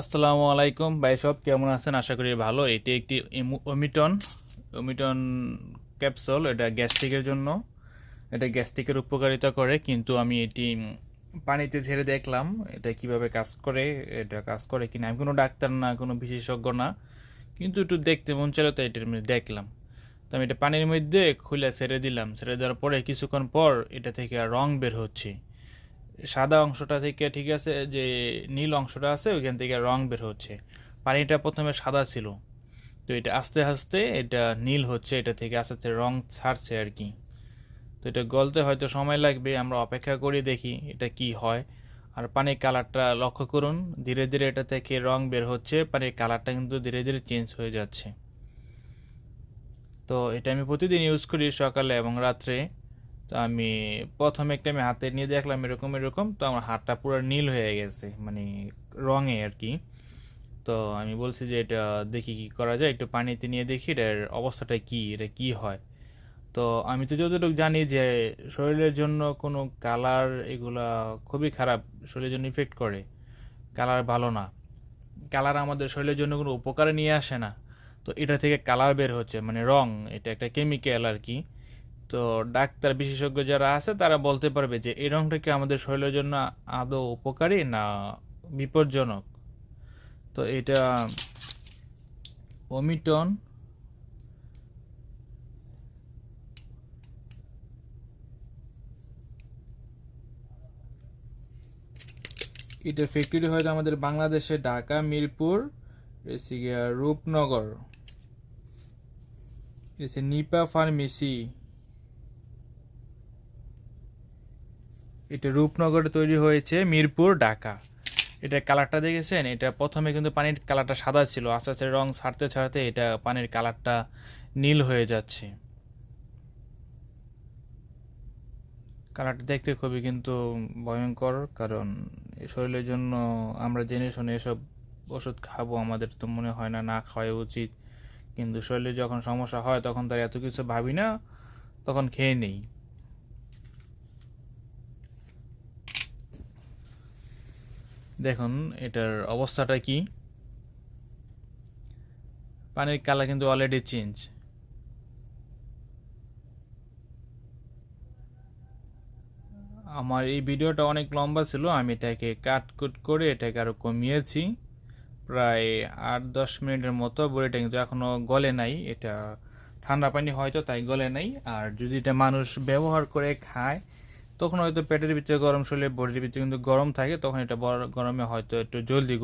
আসসালামু আলাইকুম। ভাই সব কেমন আছেন? আশা করি ভালো। এটি একটি ওমিটন ওমিটন ক্যাপসুল এটা গ্যাস্ট্রিকের জন্য। এটা গ্যাস্ট্রিকের উপকারিতা করে, কিন্তু আমি এটি পানিতে ছেড়ে দেখলাম। এটা কীভাবে কাজ করে, এটা কাজ করে কিনা? আমি কোনো ডাক্তার না, কোনো বিশেষজ্ঞ না। কিন্তু একটু দেখতে মন চাইলো তো এটার মধ্যে দেখলাম। তো আমি এটা পানির মধ্যে খুলে ছেড়ে দিলাম। ছেড়ে দেওয়ার পরে কিছুক্ষণ পর এটা থেকে রং বের হচ্ছে। সাদা অংশটা থেকে ঠিক আছে, যে নীল অংশটা আছে, ওইখান থেকে রং বের হচ্ছে। পানিটা প্রথমে সাদা ছিল। তো এটা আস্তে আস্তে এটা নীল হচ্ছে, এটা থেকে আস্তে আস্তে রং ছাড়ছে আর কি। তো এটা গলতে হয়তো সময় লাগবে, আমরা অপেক্ষা করে দেখি এটা কি হয়। আর পানির কালারটা লক্ষ্য করুন, ধীরে ধীরে এটা থেকে রং বের হচ্ছে, পানির কালারটা কিন্তু ধীরে ধীরে চেঞ্জ হয়ে যাচ্ছে। তো এটা আমি প্রতিদিন ইউজ করি সকালে এবং রাত্রে। তো আমি প্রথমে একটা আমি হাতে নিয়ে দেখলাম এরকম এরকম, তো আমার হাতটা পুরো নীল হয়ে গেছে মানে রঙে আর কি। তো আমি বলছি যে এটা দেখি কি করা যায়, একটু পানিতে নিয়ে দেখি এটার অবস্থাটা কি, এটা কি হয়। তো আমি তো যতটুকু জানি যে শরীরের জন্য কোনো কালার এগুলা খুবই খারাপ, শরীরের জন্য ইফেক্ট করে। কালার ভালো না। কালার আমাদের শরীরের জন্য কোনো উপকারে নিয়ে আসে না। তো এটা থেকে কালার বের হচ্ছে মানে রং, এটা একটা কেমিক্যাল আর কি। তো ডাক্তার বিশেষজ্ঞ যারা আছে, তারা বলতে পারবে যে এই রংটা কি আমাদের শরীরের জন্য আদৌ উপকারী না বিপজ্জনক? তো এটা ওমিটন এটার ফ্যাক্টরি হয়তো আমাদের বাংলাদেশে ঢাকা, মিরপুর রূপনগর নিপা ফার্মেসি। এটা রূপনগরে তৈরি হয়েছে মিরপুর, ঢাকা। এটা কালারটা দেখেছেন? এটা প্রথমে কিন্তু পানির কালারটা সাদা ছিল। আস্তে আস্তে রং ছাড়তে ছাড়তে এটা পানির কালারটা নীল হয়ে যাচ্ছে। কালারটা দেখতে খুবই কিন্তু ভয়ঙ্কর, কারণ শরীরের জন্য আমরা জেনে শুনে এসব ওষুধ খাব, আমাদের তো মনে হয় না না খাওয়া উচিত। কিন্তু শরীরে যখন সমস্যা হয়, তখন তার এত কিছু ভাবি না, তখন খেয়ে নেই। দেখুন, এটার অবস্থাটা কি? পানির কালার কিন্তু অলরেডি চেঞ্জ আমার এই ভিডিওটা অনেক লম্বা ছিল, আমি এটাকে কাট কুট করে এটাকে আরও কমিয়েছি। প্রায় আট দশ মিনিটের মতো বড়িটা কিন্তু এখনও গলে নাই। এটা ঠান্ডা পানি হয়তো তাই গলে নাই। আর যদি এটা মানুষ ব্যবহার করে খায় তখন হয়তো পেটের ভিতরে গরম শরীরে বডির ভিতরে কিন্তু গরম থাকে, তখন এটা বড় গরমে হয়তো একটু জলদি